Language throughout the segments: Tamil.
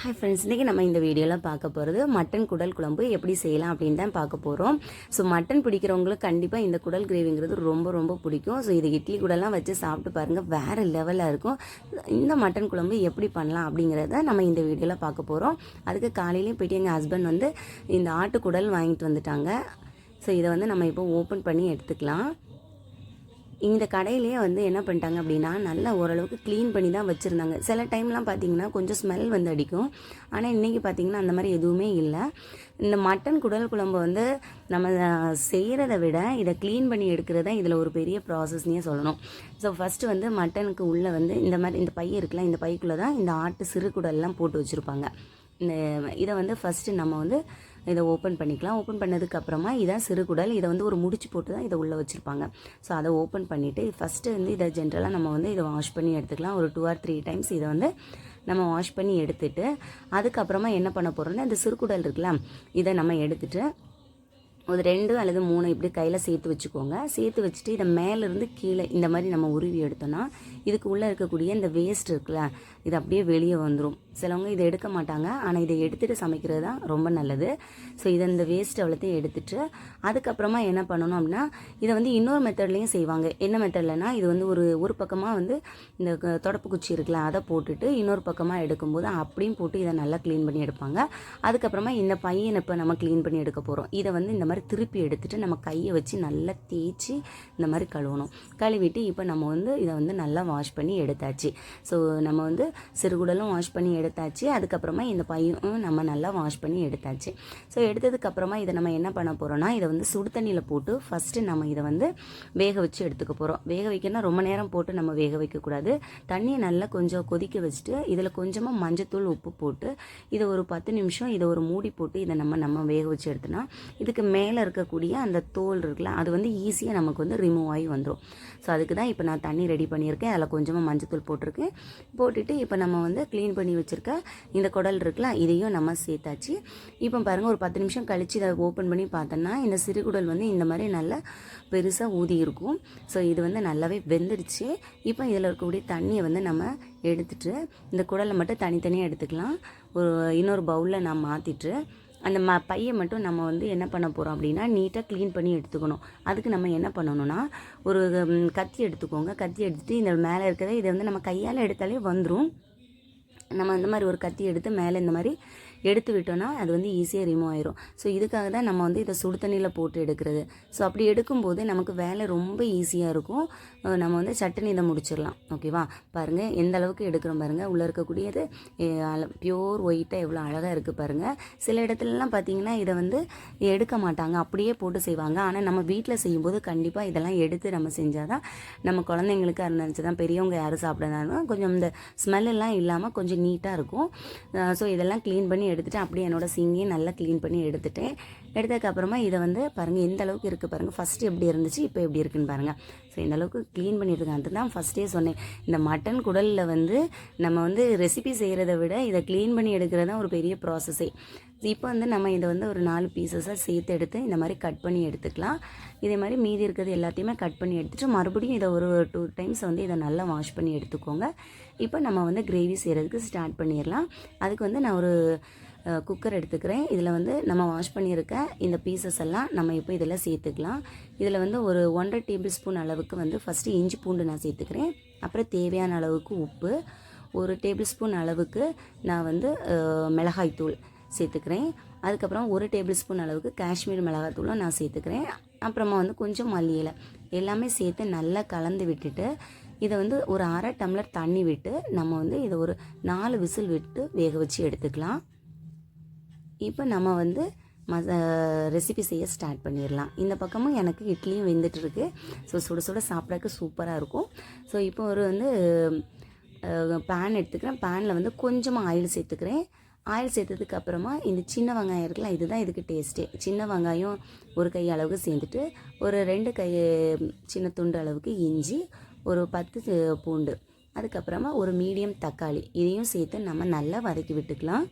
ஹாய் ஃப்ரெண்ட்ஸ் இன்றைக்கி நம்ம இந்த வீடியோவில் பார்க்க போகிறது மட்டன் குடல் குழம்பு எப்படி செய்யலாம் அப்படின்னு தான் பார்க்க போகிறோம் ஸோ மட்டன் பிடிக்கிறவங்களுக்கு கண்டிப்பாக இந்த குடல் கிரேவிங்கிறது ரொம்ப ரொம்ப பிடிக்கும். ஸோ இது இட்லி குடலாம் வச்சு சாப்பிட்டு பாருங்கள் வேறு லெவலில் இருக்கும். இந்த மட்டன் குழம்பு எப்படி பண்ணலாம் அப்படிங்கிறத நம்ம இந்த வீடியோவில் பார்க்க போகிறோம் அதுக்கு காலையிலேயே போயிட்டு எங்கள் ஹஸ்பண்ட் வந்து இந்த ஆட்டு குடல் வாங்கிட்டு வந்துட்டாங்க. ஸோ இதை வந்து நம்ம இப்போ ஓப்பன் பண்ணி எடுத்துக்கலாம். இந்த கடையிலேயே வந்து என்ன பண்ணிட்டாங்க அப்படின்னா நல்லா ஓரளவுக்கு க்ளீன் பண்ணி தான் வச்சுருந்தாங்க. சில டைம்லாம் பார்த்தீங்கன்னா கொஞ்சம் ஸ்மெல் வந்து அடிக்கும். ஆனால் இன்றைக்கி பார்த்தீங்கன்னா அந்த மாதிரி எதுவுமே இல்லை. இந்த மட்டன் குடல் குழம்பு வந்து நம்ம செய்கிறத விட இதை க்ளீன் பண்ணி எடுக்கிறது தான் இதில் ஒரு பெரிய ப்ராசஸ்னே சொல்லணும். ஸோ ஃபஸ்ட்டு வந்து மட்டனுக்கு உள்ளே வந்து இந்த மாதிரி இந்த பை இருக்குல்ல இந்த பைக்குள்ளே தான் இந்த ஆட்டு சிறு குடல்லாம் போட்டு வச்சுருப்பாங்க. இந்த இதை வந்து ஃபஸ்ட்டு நம்ம வந்து இதை ஓப்பன் பண்ணிக்கலாம். ஓப்பன் பண்ணதுக்கப்புறமா இதான் சிறுகுடல் இதை வந்து ஒரு முடிச்சு போட்டு தான் இதை உள்ளே வச்சுருப்பாங்க. ஸோ அதை ஓப்பன் பண்ணிவிட்டு ஃபஸ்ட்டு வந்து இதை ஜென்ரலாக நம்ம வந்து இதை வாஷ் பண்ணி எடுத்துக்கலாம். ஒரு டூ ஆர் த்ரீ டைம்ஸ் இதை வந்து நம்ம வாஷ் பண்ணி எடுத்துட்டு அதுக்கப்புறமா என்ன பண்ண போகிறோம்னா இந்த சிறுகுடல் இருக்குல்ல இதை நம்ம எடுத்துகிட்டு ஒரு ரெண்டு அல்லது மூணு இப்படி கையில் சேர்த்து வச்சுக்கோங்க. சேர்த்து வச்சுட்டு இதை மேலேருந்து கீழே இந்த மாதிரி நம்ம உருவி எடுத்தோன்னா இதுக்கு உள்ளே இருக்கக்கூடிய இந்த வேஸ்ட் இருக்குல்ல இது அப்படியே வெளியே வந்துடும் சிலவங்க இதை எடுக்க மாட்டாங்க. ஆனால் இதை எடுத்துகிட்டு சமைக்கிறது தான் ரொம்ப நல்லது. ஸோ இதை இந்த வேஸ்ட் அவ்வளோத்தையும் எடுத்துட்டு அதுக்கப்புறமா என்ன பண்ணணும் அப்படின்னா இதை வந்து இன்னொரு மெத்தட்லேயும் செய்வாங்க. என்ன மெத்தட்லனா இது வந்து ஒரு ஒரு பக்கமாக வந்து இந்த தொடப்பு குச்சி இருக்குல்ல அதை போட்டுட்டு இன்னொரு பக்கமாக எடுக்கும்போது அப்படியும் போட்டு இதை நல்லா க்ளீன் பண்ணி எடுப்பாங்க. அதுக்கப்புறமா இந்த பையனை இப்போ நம்ம க்ளீன் பண்ணி எடுக்க போகிறோம் இதை வந்து இந்த மாதிரி திருப்பி எடுத்துகிட்டு நம்ம கையை வச்சு நல்லா தேய்ச்சி இந்த மாதிரி கழுவணும். கழுவிட்டு இப்போ நம்ம வந்து இதை வந்து நல்லா வாஷ் பண்ணி எடுத்தாச்சு. ஸோ நம்ம வந்து சிறுகுடலும் வாஷ் பண்ணி எடுத்தாச்சு. அதுக்கப்புறமா இந்த பையும் நம்ம நல்லா வாஷ் பண்ணி எடுத்தாச்சு. ஸோ எடுத்ததுக்கப்புறமா இதை நம்ம என்ன பண்ண போகிறோம்னா இதை வந்து சுடு தண்ணியில் போட்டு ஃபஸ்ட்டு நம்ம இதை வந்து வேக வச்சு எடுத்துக்க போகிறோம் வேக வைக்கணும்னா ரொம்ப நேரம் போட்டு நம்ம வேக வைக்கக்கூடாது தண்ணியை நல்லா கொஞ்சம் கொதிக்க வச்சுட்டு இதில் கொஞ்சமாக மஞ்சத்தூள் உப்பு போட்டு இதை ஒரு பத்து நிமிஷம் இதை ஒரு மூடி போட்டு இதை நம்ம நம்ம வேக வச்சு எடுத்தோன்னா இதுக்கு மே மேலே இருக்கக்கூடிய அந்த தோல் இருக்குல்ல அது வந்து ஈஸியாக நமக்கு வந்து ரிமூவ் ஆகி வந்துடும் ஸோ அதுக்கு தான் இப்போ நான் தண்ணி ரெடி பண்ணியிருக்கேன். அதில் கொஞ்சமாக மஞ்சத்தூள் போட்டிருக்கேன். போட்டுட்டு இப்போ நம்ம வந்து க்ளீன் பண்ணி வச்சுருக்க இந்த குடல் இருக்குல்ல இதையும் நம்ம சேர்த்தாச்சு. இப்போ பாருங்கள் ஒரு பத்து நிமிஷம் கழித்து இதை ஓப்பன் பண்ணி பார்த்தோன்னா இந்த சிறுகுடல் வந்து இந்த மாதிரி நல்லா பெருசாக ஊதி இருக்கும். ஸோ இது வந்து நல்லாவே வெந்துடுச்சு. இப்போ இதில் இருக்கக்கூடிய தண்ணியை வந்து நம்ம எடுத்துட்டு இந்த குடலை மட்டும் தனித்தனியாக எடுத்துக்கலாம். ஒரு இன்னொரு பவுலில் நான் மாற்றிட்டு அந்த ம பையை மட்டும் நம்ம வந்து என்ன பண்ண போகிறோம் அப்படின்னா நீட்டாக க்ளீன் பண்ணி எடுத்துக்கணும். அதுக்கு நம்ம என்ன பண்ணணும்னா ஒரு கத்தி எடுத்துக்கோங்க. கத்தி எடுத்துகிட்டு இந்த மேலே இருக்கிறத இதை வந்து நம்ம கையால் எடுத்தாலே வந்துடும் நம்ம இந்த மாதிரி ஒரு கத்தி எடுத்து மேலே இந்த மாதிரி எடுத்து விட்டோம்னா அது வந்து ஈஸியாக ரிமூவ் ஆயிரும். ஸோ இதுக்காக தான் நம்ம வந்து இதை சுடு தண்ணியில் போட்டு எடுக்கிறது. ஸோ அப்படி எடுக்கும்போது நமக்கு வேலை ரொம்ப ஈஸியாக இருக்கும். நம்ம வந்து சட்டுன்னு இதை முடிச்சிடலாம். ஓகேவா பாருங்கள் எந்த அளவுக்கு எடுக்கிறோம் பாருங்கள் உள்ளே இருக்கக்கூடியது பியோர் ஒயிட்டாக எவ்வளோ அழகாக இருக்குது பாருங்கள் சில இடத்துலலாம் பார்த்தீங்கன்னா இதை வந்து எடுக்க மாட்டாங்க. அப்படியே போட்டு செய்வாங்க. ஆனால் நம்ம வீட்டில் செய்யும்போது கண்டிப்பாக இதெல்லாம் எடுத்து நம்ம செஞ்சால் தான் நம்ம குழந்தைங்களுக்கு இருந்துச்சு தான் பெரியவங்க யாரும் சாப்பிட்றதாலும் கொஞ்சம் இந்த ஸ்மெல்லாம் இல்லாமல் கொஞ்சம் நீட்டாக இருக்கும். ஸோ இதெல்லாம் க்ளீன் பண்ணி எடுத்துட்டு அப்படியே என்னோட சிங்கையும் நல்லா க்ளீன் பண்ணி எடுத்துட்டேன். எடுத்ததுக்கப்புறமா இதை வந்து பாருங்கள் எந்த அளவுக்கு இருக்குது பாருங்கள் ஃபஸ்ட்டு எப்படி இருந்துச்சு இப்போ எப்படி இருக்குன்னு பாருங்கள் ஸோ இந்த அளவுக்கு க்ளீன் பண்ணியிருக்காங்க அது தான் ஃபஸ்ட்டே சொன்னேன். இந்த மட்டன் குடலில் வந்து நம்ம வந்து ரெசிபி செய்கிறத விட இதை க்ளீன் பண்ணி எடுக்கிறது தான் ஒரு பெரிய ப்ராசஸே இப்போ வந்து நம்ம இதை வந்து ஒரு நாலு பீசஸாக சேர்த்து எடுத்து இந்த மாதிரி கட் பண்ணி எடுத்துக்கலாம். இதே மாதிரி மீதி இருக்கிறது எல்லாத்தையுமே கட் பண்ணி எடுத்துகிட்டு மறுபடியும் இதை ஒரு டூ டைம்ஸ் வந்து இதை நல்லா வாஷ் பண்ணி எடுத்துக்கோங்க. இப்போ நம்ம வந்து கிரேவி செய்கிறதுக்கு ஸ்டார்ட் பண்ணிடலாம். அதுக்கு வந்து நான் ஒரு குக்கர் எடுத்துக்கிறேன். இதில் வந்து நம்ம வாஷ் பண்ணியிருக்க இந்த பீசஸ் எல்லாம் நம்ம இப்போ இதில் சேர்த்துக்கலாம். இதில் வந்து ஒரு ஒன்றரை டேபிள் ஸ்பூன் அளவுக்கு வந்து ஃபஸ்ட்டு இஞ்சி பூண்டு நான் சேர்த்துக்கிறேன். அப்புறம் தேவையான அளவுக்கு உப்பு. ஒரு டேபிள் ஸ்பூன் அளவுக்கு நான் வந்து மிளகாய் மிளகாய்த்தூள் சேர்த்துக்கிறேன். அதுக்கப்புறம் ஒரு டேபிள் ஸ்பூன் அளவுக்கு காஷ்மீர் மிளகாத்தூளும் நான் சேர்த்துக்கிறேன். அப்புறமா வந்து கொஞ்சம் மல்லியலை எல்லாமே சேர்த்து நல்லா கலந்து விட்டுட்டு இதை வந்து ஒரு அரை டம்ளர் தண்ணி விட்டு நம்ம வந்து இதை ஒரு நாலு விசில் விட்டு வேக வச்சு எடுத்துக்கலாம். இப்போ நம்ம வந்து மச ரெசிபி செய்ய ஸ்டார்ட் பண்ணிடலாம். இந்த பக்கமும் எனக்கு இட்லியும் வெந்துட்டுருக்கு. ஸோ சுட சுட சாப்பிட்றதுக்கு சூப்பராக இருக்கும். ஸோ இப்போ ஒரு வந்து பேன் எடுத்துக்கிறேன். பேனில் வந்து கொஞ்சமாக ஆயில் சேர்த்துக்கிறேன். ஆயில் சேர்த்ததுக்கு அப்புறமா இந்த சின்ன வெங்காயம் இருக்குல்ல இதுதான் இதுக்கு டேஸ்ட்டே சின்ன வெங்காயம் ஒரு கை அளவுக்கு சேர்ந்துட்டு ஒரு ரெண்டு கை சின்ன துண்டு அளவுக்கு இஞ்சி ஒரு பத்து பூண்டு. அதுக்கப்புறமா ஒரு மீடியம் தக்காளி. இதையும் சேர்த்து நம்ம நல்லா வதக்கி விட்டுக்கலாம்.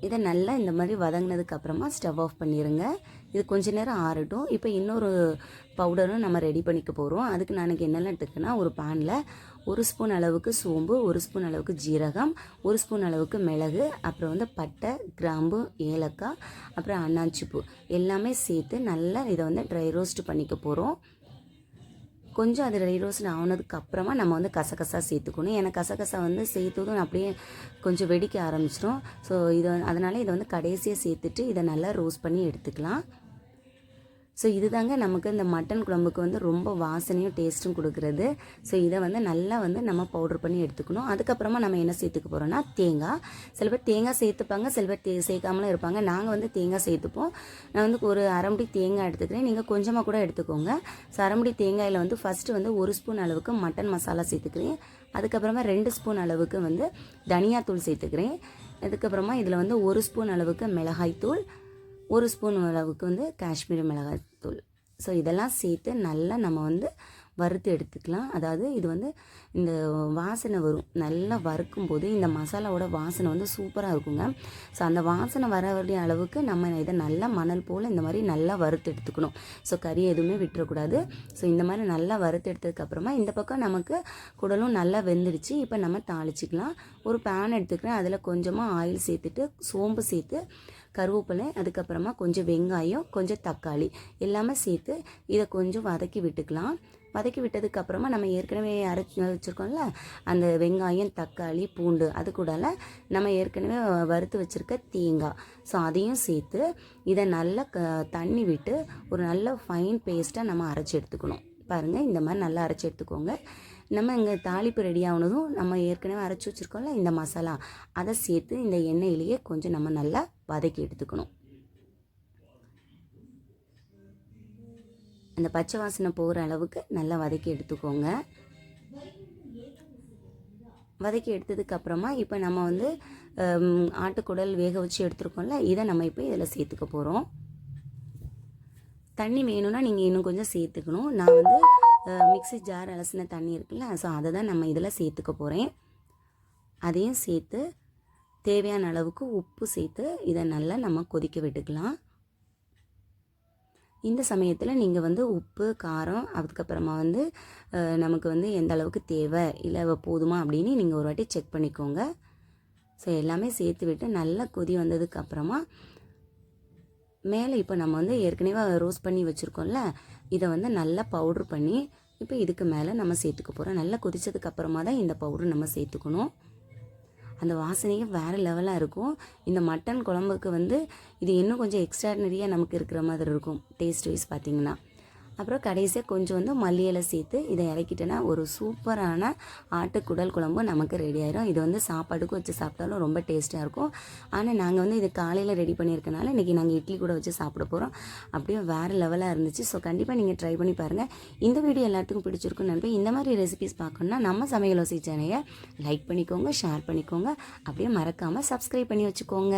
இதை நல்லா இந்த மாதிரி வதங்கினதுக்கு அப்புறமா ஸ்டவ் ஆஃப் பண்ணிடுங்க இது கொஞ்ச நேரம் ஆறட்டும். இப்போ இன்னொரு பவுடரும் நம்ம ரெடி பண்ணிக்க போகிறோம் அதுக்கு நான் என்னெல்லாம் எடுத்துக்கன்னா ஒரு பேனில் ஒரு ஸ்பூன் அளவுக்கு சோம்பு ஒரு ஸ்பூன் அளவுக்கு ஜீரகம் ஒரு ஸ்பூன் அளவுக்கு மிளகு அப்புறம் வந்து பட்டை கிராம்பு ஏலக்காய் அப்புறம் அன்னாச்சிப்பூ எல்லாமே சேர்த்து நல்லா இதை வந்து ட்ரை ரோஸ்ட் பண்ணிக்க போகிறோம் கொஞ்சம் அது ட்ரை ரோஸ்ட் ஆனதுக்கு அப்புறமா நம்ம வந்து கசகசா சேர்த்துக்கணும். ஏன்னா கசகசா வந்து சேர்த்ததும் அப்படியே கொஞ்சம் வெடிக்க ஆரம்பிச்சிடும். ஸோ இதை அதனால் இதை வந்து கடைசியாக சேர்த்துட்டு இதை நல்லா ரோஸ்ட் பண்ணி எடுத்துக்கலாம். ஸோ இதுதாங்க நமக்கு இந்த மட்டன் குழம்புக்கு வந்து ரொம்ப வாசனையும் டேஸ்ட்டும் கொடுக்குறது. ஸோ இதை வந்து நல்லா வந்து நம்ம பவுடர் பண்ணி எடுத்துக்கணும். அதுக்கப்புறமா நம்ம என்ன சேர்த்துக்க போகிறோம்னா தேங்காய் சில பேர் தேங்காய் சேர்த்துப்பாங்க சில பேர் தே சேர்க்காமலும் இருப்பாங்க. நாங்கள் வந்து தேங்காய் சேர்த்துப்போம். நான் வந்து ஒரு அரைமுடி தேங்காய் எடுத்துக்கிறேன். நீங்கள் கொஞ்சமாக கூட எடுத்துக்கோங்க. ஸோ அரைமுடி தேங்காயில் வந்து ஃபஸ்ட்டு வந்து ஒரு ஸ்பூன் அளவுக்கு மட்டன் மசாலா சேர்த்துக்கிறேன். அதுக்கப்புறமா ரெண்டு ஸ்பூன் அளவுக்கு வந்து தனியாத்தூள் சேர்த்துக்கிறேன். அதுக்கப்புறமா இதில் வந்து ஒரு ஸ்பூன் அளவுக்கு மிளகாய்த்தூள். ஒரு ஸ்பூன் அளவுக்கு வந்து காஷ்மீரி மிளகாய் தூள். ஸோ இதெல்லாம் சேர்த்து நல்லா நம்ம வந்து வறுத்து எடுத்துக்கலாம். அதாவது இது வந்து இந்த வாசனை வரும். நல்லா வறுக்கும் போது இந்த மசாலாவோட வாசனை வந்து சூப்பராக இருக்குங்க. ஸோ அந்த வாசனை வர வேண்டிய அளவுக்கு நம்ம இதை நல்லா மணல் போல் இந்த மாதிரி நல்லா வறுத்து எடுத்துக்கணும். ஸோ கறி எதுவுமே விட்டுறக்கூடாது. ஸோ இந்த மாதிரி நல்லா வறுத்து எடுத்ததுக்கப்புறமா இந்த பக்கம் நமக்கு குடலும் நல்லா வெந்துடுச்சு. இப்போ நம்ம தாளிச்சிக்கலாம். ஒரு பேன் எடுத்துக்கிறேன். அதில் கொஞ்சமாக ஆயில் சேர்த்துட்டு சோம்பு சேர்த்து கருவேப்பிலை அதுக்கப்புறமா கொஞ்சம் வெங்காயம் கொஞ்சம் தக்காளி எல்லாமே சேர்த்து இதை கொஞ்சம் வதக்கி விட்டுக்கலாம். வதக்கி விட்டதுக்கப்புறமா நம்ம ஏற்கனவே அரைச்சி வச்சுருக்கோம்ல அந்த வெங்காயம் தக்காளி பூண்டு அது கூடால நம்ம ஏற்கனவே வறுத்து வச்சுருக்க தேங்காய். ஸோ அதையும் சேர்த்து இதை நல்லா க தண்ணி விட்டு ஒரு நல்ல ஃபைன் பேஸ்ட்டாக நம்ம அரைச்சி எடுத்துக்கணும். பாருங்கள் இந்த மாதிரி நல்லா அரைச்சி எடுத்துக்கோங்க. நம்ம இங்கே தாளிப்பு ரெடி ஆகினதும் நம்ம ஏற்கனவே அரைச்சி வச்சுருக்கோம்ல இந்த மசாலா அதை சேர்த்து இந்த எண்ணெயிலேயே கொஞ்சம் நம்ம நல்லா வதக்கி எடுத்துக்கணும். அந்த பச்சை வாசனை போகிற அளவுக்கு நல்லா வதக்கி எடுத்துக்கோங்க. வதக்கி எடுத்ததுக்கப்புறமா இப்போ நம்ம வந்து ஆட்டுக்குடல் வேக வச்சு எடுத்துருக்கோம்ல இதை நம்ம இப்போ இதில் சேர்த்துக்க போகிறோம். தண்ணி வேணும்னா நீங்கள் இன்னும் கொஞ்சம் சேர்த்துக்கணும். நான் வந்து மிக்ஸி ஜார் அலசின தண்ணி இருக்குல்ல ஸோ அதை தான் நம்ம இதில் சேர்த்துக்க போகிறேன். அதையும் சேர்த்து தேவையான அளவுக்கு உப்பு சேர்த்து இதை நல்லா நம்ம கொதிக்க விட்டுக்கலாம். இந்த சமயத்தில் நீங்கள் வந்து உப்பு காரம் அதுக்கப்புறமா வந்து நமக்கு வந்து எந்த அளவுக்கு தேவை இல்லை போதுமா அப்படின்னு நீங்கள் ஒரு வாட்டி செக் பண்ணிக்கோங்க. ஸோ எல்லாமே சேர்த்து விட்டு நல்லா கொதி வந்ததுக்கப்புறமா மேலே இப்போ நம்ம வந்து ஏற்கனவே ரோஸ்ட் பண்ணி வச்சுருக்கோம்ல இதை வந்து நல்லா பவுட்ரு பண்ணி இப்போ இதுக்கு மேலே நம்ம சேர்த்துக்க போகிறோம் நல்லா கொதித்ததுக்கப்புறமா தான் இந்த பவுட்ரு நம்ம சேர்த்துக்கணும். அந்த வாசனையே வேறு லெவலாக இருக்கும். இந்த மட்டன் குழம்புக்கு வந்து இது இன்னும் கொஞ்சம் எக்ஸ்ட்ராடனரியாக நமக்கு இருக்கிற மாதிரி இருக்கும் டேஸ்ட் வைஸ் பார்த்தீங்கன்னா அப்புறம் கடைசியாக கொஞ்சம் வந்து மல்லியலை சேர்த்து இதை இறக்கிட்டேன்னா ஒரு சூப்பரான ஆட்டுக்குடல் குழம்பு நமக்கு ரெடி ஆயிரும். இது வந்து சாப்பாடுக்கு வச்சு சாப்பிட்டாலும் ரொம்ப டேஸ்ட்டாக இருக்கும். ஆனால் நாங்கள் வந்து இது காலையில் ரெடி பண்ணியிருக்கனால இன்றைக்கி நாங்கள் இட்லி கூட வச்சு சாப்பிட போகிறோம் அப்படியே வேறு லெவலாக இருந்துச்சு. ஸோ கண்டிப்பாக நீங்கள் ட்ரை பண்ணி பாருங்கள் இந்த வீடியோ எல்லாத்துக்கும் பிடிச்சிருக்குன்னு நினைப்பேன். இந்த மாதிரி ரெசிபிஸ் பார்க்கணுன்னா நம்ம சமையல் யோசி சேனலை லைக் பண்ணிக்கோங்க ஷேர் பண்ணிக்கோங்க. அப்படியே மறக்காமல் சப்ஸ்கிரைப் பண்ணி வச்சுக்கோங்க.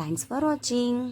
தேங்க்ஸ் ஃபார் வாட்சிங்